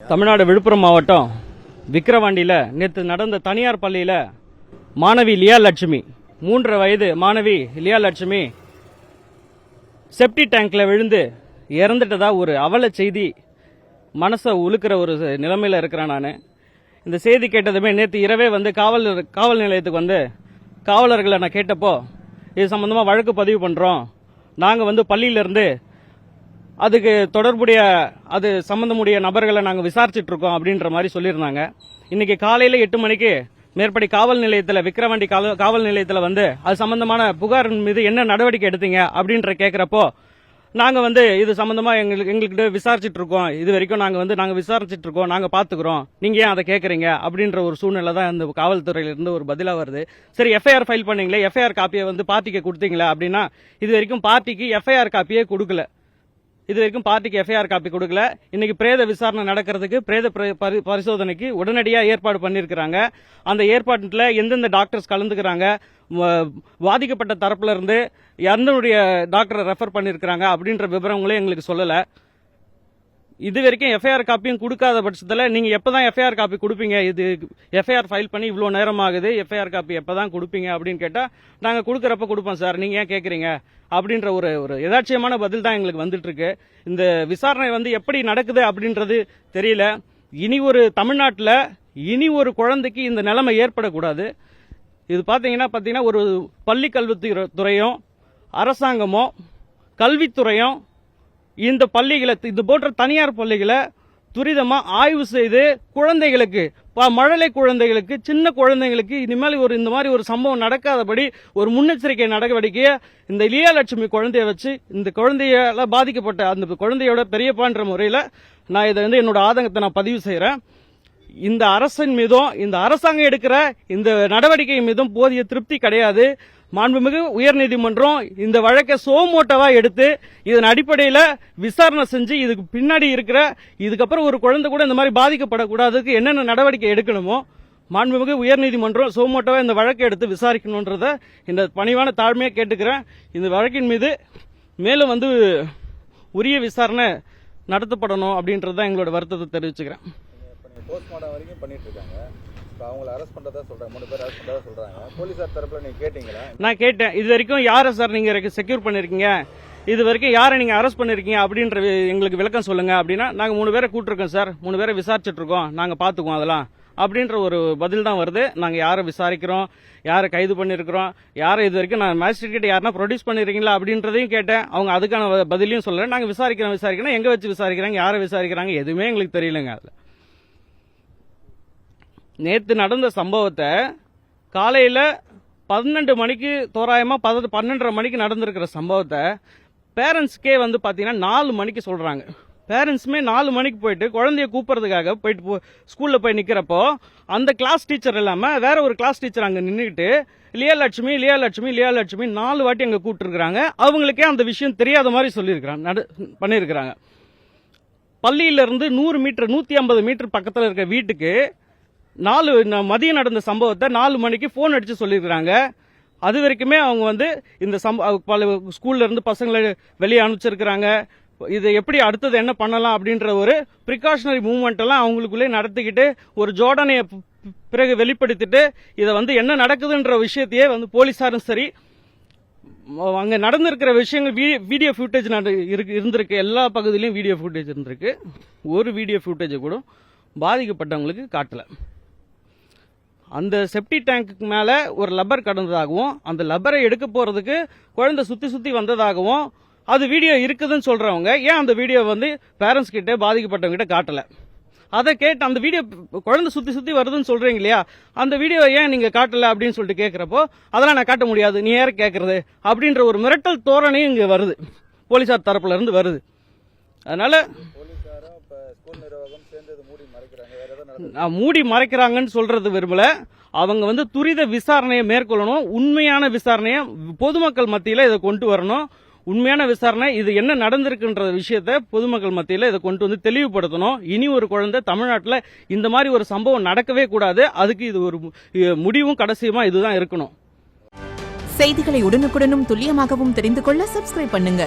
தமிழ்நாடு விழுப்புரம் மாவட்டம் விக்கிரவாண்டியில் நேற்று நடந்த தனியார் பள்ளியில் மாணவி லியா லட்சுமி மூன்றரை வயது மாணவி லியா லட்சுமி செப்டி டேங்க்ல விழுந்து இறந்துட்டதா ஒரு அவல செய்தி மனசை உழுக்கிற ஒரு நிலைமையில் இருக்கிறேன் நான். இந்த செய்தி கேட்டதுமே நேற்று இரவே வந்து காவல் காவல் நிலையத்துக்கு வந்து காவலர்களை நான் கேட்டப்போ இது சம்மந்தமாக வழக்கு பதிவு பண்ணுறோம் நாங்கள் வந்து பள்ளியிலேருந்து அதுக்கு தொடர்புடைய அது சம்பந்தமுடைய நபர்களை நாங்கள் விசாரிச்சுட்டு இருக்கோம் அப்படின்ற மாதிரி சொல்லியிருந்தாங்க. இன்னைக்கு காலையில் எட்டு மணிக்கு மேற்படி காவல் நிலையத்தில் விக்கிரவாண்டி காவல் காவல் நிலையத்தில் வந்து அது சம்பந்தமான புகார் மீது என்ன நடவடிக்கை எடுத்தீங்க அப்படின்ற கேட்குறப்போ நாங்கள் வந்து இது சம்மந்தமாக எங்களுக்கு எங்கள்கிட்ட விசாரிச்சுட்டு இருக்கோம் இது வரைக்கும் நாங்கள் வந்து நாங்கள் விசாரிச்சுட்டு இருக்கோம் நாங்கள் பார்த்துக்குறோம் நீங்கள் ஏன் அதை கேட்குறீங்க அப்படின்ற ஒரு சூழ்நிலை தான் இந்த காவல்துறையிலிருந்து ஒரு பதிலாக வருது. சரி எஃப்ஐஆர் ஃபைல் பண்ணீங்களே எஃப்ஐஆர் காப்பியை வந்து பார்ட்டிக்கு கொடுத்தீங்களா அப்படின்னா இது வரைக்கும் பார்ட்டிக்கு எஃப்ஐஆர் காப்பியே கொடுக்கல. இது வரைக்கும் பார்ட்டிக்கு எஃப்ஐஆர் காப்பி கொடுக்கல. இன்னைக்கு பிரேத விசாரணை நடக்கிறதுக்கு பிரேத பரி- பரி- பரிசோதனைக்கு உடனடியாக ஏற்பாடு பண்ணியிருக்கிறாங்க. அந்த ஏற்பாட்டில் எந்தெந்த டாக்டர்ஸ் கலந்துக்கிறாங்க வ- பாதிக்கப்பட்ட தரப்புல இருந்து எந்தனுடைய டாக்டரை ரெஃபர் பண்ணியிருக்கிறாங்க அப்படின்ற விவரங்களும் எங்களுக்கு சொல்லலை. இது வரைக்கும் எஃப்ஐஆர் காப்பியும் கொடுக்காத பட்சத்தில் நீங்கள் எப்போ தான் எஃப்ஐஆர் காப்பி கொடுப்பீங்க? இது எஃப்ஐஆர் ஃபைல் பண்ணி இவ்வளோ நேரம் ஆகுது எஃப்ஐஆர் காப்பி எப்போ தான் கொடுப்பீங்க அப்படின்னு கேட்டால் நாங்கள் கொடுக்குறப்ப கொடுப்போம் சார். நீங்கள் ஏன் கேட்குறீங்க அப்படின்ற ஒரு ஒரு எதாட்சியமான பதில் தான் எங்களுக்கு வந்துட்டுருக்கு. இந்த விசாரணை வந்து எப்படி நடக்குது அப்படின்றது தெரியல. இனி ஒரு தமிழ்நாட்டில் இனி ஒரு குழந்தைக்கு இந்த நிலைமை ஏற்படக்கூடாது. இது பார்த்தீங்கன்னா பார்த்தீங்கன்னா ஒரு பள்ளி கல்வித்துறை துறையும் அரசாங்கமும் கல்வித்துறையும் இந்த பள்ளிகளை இது போன்ற தனியார் பள்ளிகளை துரிதமாக ஆய்வு செய்து குழந்தைகளுக்கு ப- மழலை குழந்தைகளுக்கு சின்ன குழந்தைகளுக்கு இனிமேல் ஒரு இந்த மாதிரி ஒரு சம்பவம் நடக்காதபடி ஒரு முன்னெச்சரிக்கை நடவடிக்கையை இந்த இளியலட்சுமி குழந்தைய வச்சு இந்த குழந்தையால பாதிக்கப்பட்ட அந்த குழந்தையோட பெரியப்பான்ற முறையில் நான் இதை வந்து என்னோட ஆதங்கத்தை நான் பதிவு செய்கிறேன் இந்த அரசின் மீதும் இந்த அரசாங்கம் எடுக்கிற இந்த நடவடிக்கை மீதும் போதிய திருப்தி கிடையாது. மாண்புமிகு உயர்நீதிமன்றம் இந்த வழக்கை சோமோட்டவா எடுத்து இதன் அடிப்படையில் விசாரணை செஞ்சு இதுக்கு பின்னாடி இருக்கிற இதுக்கப்புறம் ஒரு குழந்தை கூட இந்த மாதிரி பாதிக்கப்படக்கூடாதுக்கு என்னென்ன நடவடிக்கை எடுக்கணுமோ மாண்புமிகு உயர்நீதிமன்றம் சோமோட்டவா இந்த வழக்கை எடுத்து விசாரிக்கணுன்றத இந்த பணிவான தாழ்மையை கேட்டுக்கிறேன். இந்த வழக்கின் மீது மேலும் வந்து உரிய விசாரணை நடத்தப்படணும் அப்படின்றது தான் எங்களோட வருத்தத்தை தெரிவிச்சுக்கிறேன். போஸ்ட்மார்ட்டம் வரைக்கும் பண்ணிட்டு இருக்காங்க. இப்போ அவங்கள அரெஸ்ட் பண்ணுறதா சொல்கிறாங்க மூணு பேர் அரெஸ்ட் பண்ணுறதா சொல்கிறாங்க போலீஸார் தரப்பில் நீங்கள் கேட்டீங்களா? நான் கேட்டேன். இது வரைக்கும் யாரை சார் நீங்கள் செக்யூர் பண்ணியிருக்கீங்க இது வரைக்கும் யாரை நீங்கள் அரெஸ்ட் பண்ணியிருக்கீங்க அப்படின்ற எங்களுக்கு விளக்கம் சொல்லுங்கள் அப்படின்னா நாங்கள் மூணு பேரை கூட்டிருக்கோம் சார். மூணு பேரை விசாரிச்சுட்டு நாங்கள் பார்த்துக்குவோம் அதெல்லாம். அப்படின்ற ஒரு பதில் தான் வருது. நாங்கள் யாரை விசாரிக்கிறோம்? யாரை கைது பண்ணியிருக்கிறோம் யாரை இது வரைக்கும் நான் மேஜிஸ்ட்ரேட் கிட்ட யாருன்னா ப்ரொடியூஸ் பண்ணிருக்கீங்களா அப்படின்றதையும் கேட்டேன். அவங்க அதுக்கான பதிலையும் சொல்லல. நாங்கள் விசாரிக்கிறோம் விசாரிக்கிறோம். எங்கே வச்சு விசாரிக்கிறாங்க? யாரை விசாரிக்கிறாங்க? எதுவுமே எங்களுக்கு தெரியலங்க அதுல. நேற்று நடந்த சம்பவத்தை காலையில் பன்னெண்டு மணிக்கு தோராயமாக பத பன்னெண்டரை மணிக்கு நடந்திருக்கிற சம்பவத்தை பேரண்ட்ஸ்க்கே வந்து பார்த்தீங்கன்னா நாலு மணிக்கு சொல்கிறாங்க பேரண்ட்ஸுமே நாலு மணிக்கு போயிட்டு குழந்தைய கூப்பிட்றதுக்காக போயிட்டு போ ஸ்கூலில் போய் நிற்கிறப்போ அந்த கிளாஸ் டீச்சர் இல்லாமல் வேற ஒரு கிளாஸ் டீச்சர் அங்கே நின்றுக்கிட்டு லியாலட்சுமி லியாலட்சுமி லியாலட்சுமி நாலு வாட்டி அங்கே கூப்பிட்டுருக்குறாங்க. அவங்களுக்கே அந்த விஷயம் தெரியாத மாதிரி சொல்லியிருக்கிறாங்க நடு பண்ணியிருக்கிறாங்க. பள்ளியிலிருந்து நூறு மீட்டர் நூற்றி ஐம்பது மீட்டர் பக்கத்தில் இருக்க வீட்டுக்கு நாலு ந- மதியம் நடந்த சம்பவத்தை நாலு மணிக்கு ஃபோன் அடித்து சொல்லியிருக்கிறாங்க. அது வரைக்குமே அவங்க வந்து இந்த சம்ப பல ஸ்கூல்ல இருந்து பசங்களை வெளியே அனுப்பிச்சிருக்கிறாங்க. இது எப்படி அடுத்தது என்ன பண்ணலாம் அப்படின்ற ஒரு ப்ரிகாஷனரி மூவ்மெண்ட் எல்லாம் அவங்களுக்குள்ளே நடத்திக்கிட்டு ஒரு ஜோடனையை பிறகு வெளிப்படுத்திட்டு இதை வந்து என்ன நடக்குதுன்ற விஷயத்தையே வந்து போலீஸாரும் சரி அங்கே நடந்திருக்கிற விஷயங்கள் வீடியோ வீடியோ ஃபுட்டேஜ் இருக்கு இருந்திருக்கு. எல்லா பகுதியிலையும் வீடியோ ஃபுட்டேஜ் இருந்திருக்கு. ஒரு வீடியோ ஃபுட்டேஜை கூட பாதிக்கப்பட்டவங்களுக்கு காட்டலை. அந்த செப்டி டேங்க்கு மேலே ஒரு லப்பர் கடந்ததாகவும் அந்த லப்பரை எடுக்க போகிறதுக்கு குழந்தை சுற்றி சுற்றி வந்ததாகவும் அது வீடியோ இருக்குதுன்னு சொல்கிறவங்க ஏன் அந்த வீடியோ வந்து பேரண்ட்ஸ் கிட்டே பாதிக்கப்பட்டவங்ககிட்ட காட்டலை காட்டல? அதை கேட்டு அந்த வீடியோ குழந்தை சுற்றி சுற்றி வருதுன்னு சொல்கிறீங்க இல்லையா? அந்த வீடியோ ஏன் நீங்கள் காட்டலை அப்படின்னு சொல்லிட்டு கேட்குறப்போ அதெல்லாம் நான் காட்ட முடியாது நீ யார கேட்குறது அப்படின்ற ஒரு மிரட்டல் தோரணையும் இங்கே வருது. போலீசார் தரப்புலேருந்து வருது. அதனால் போலீஸாரும் இப்போ ஸ்கூல் நிர்வாகம் சேர்ந்து இது மூடி மறைக்கிறாங்க வேறு ஏதாவது நடக்குது நான் மூடி மறைக்கிறாங்கன்னு சொல்றது விரும்பல. அவங்க வந்து துரித விசாரணையை மேற்கொள்ளணும். உண்மையான விசாரணையை பொதுமக்கள் மத்தியில இதை கொண்டு வரணும். உண்மையான விசாரணை இது என்ன நடந்திருக்குன்ற விஷயத்த பொதுமக்கள் மத்தியில் இதை கொண்டு வந்து தெளிவுபடுத்தணும். இனி ஒரு குழந்தை தமிழ்நாட்டில் இந்த மாதிரி ஒரு சம்பவம் நடக்கவே கூடாது. அதுக்கு இது ஒரு முடிவும் கடைசியுமா இதுதான் இருக்கணும். செய்திகளை உடனுக்குடனும் துல்லியமாகவும் தெரிந்து கொள்ள சப்ஸ்கிரைப் பண்ணுங்க.